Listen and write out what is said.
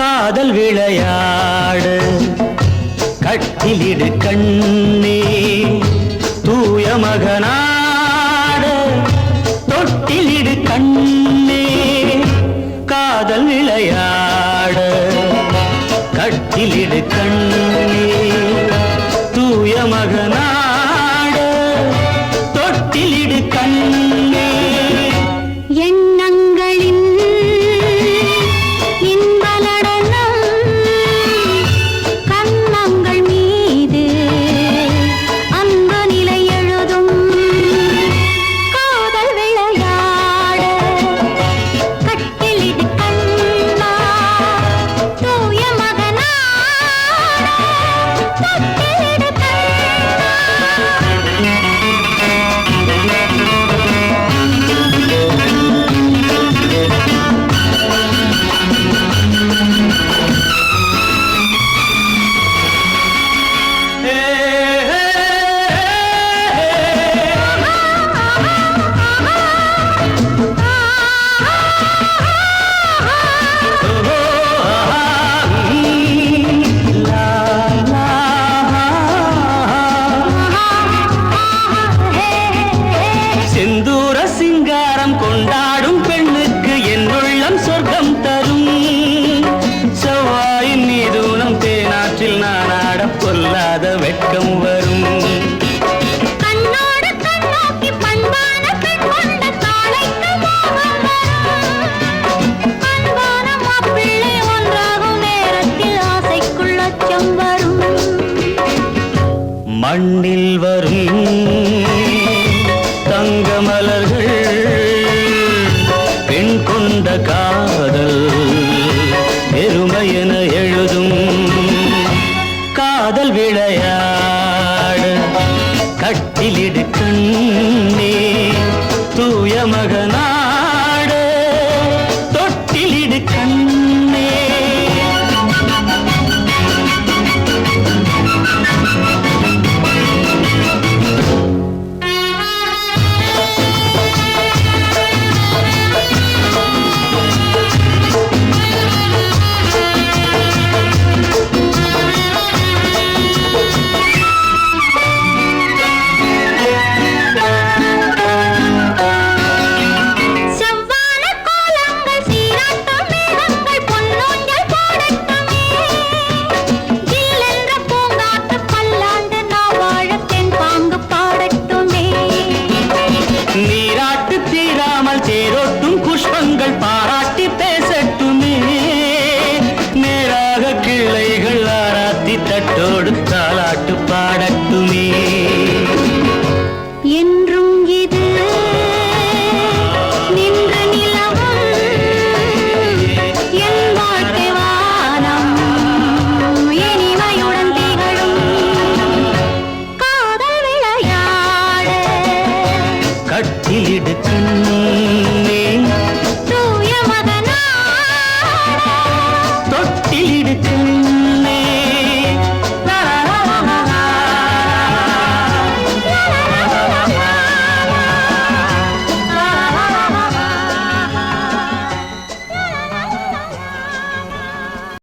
காதல் விளையாடு. கட்டிலிடு கண்ணே தூய மகனாடு. தொட்டிலிடு கண்ணே காதல் விளையாடு. கட்டிலிடு கண்ணே. Woo! மண்ணில் வரும் தங்க மலர்கள் பெண் கொண்ட காதல் பெருமையென எழுதும் காதல் விளையாடு கட்டிலிடு கண்ணே தூய மகனா வெளியிடு கண்ணே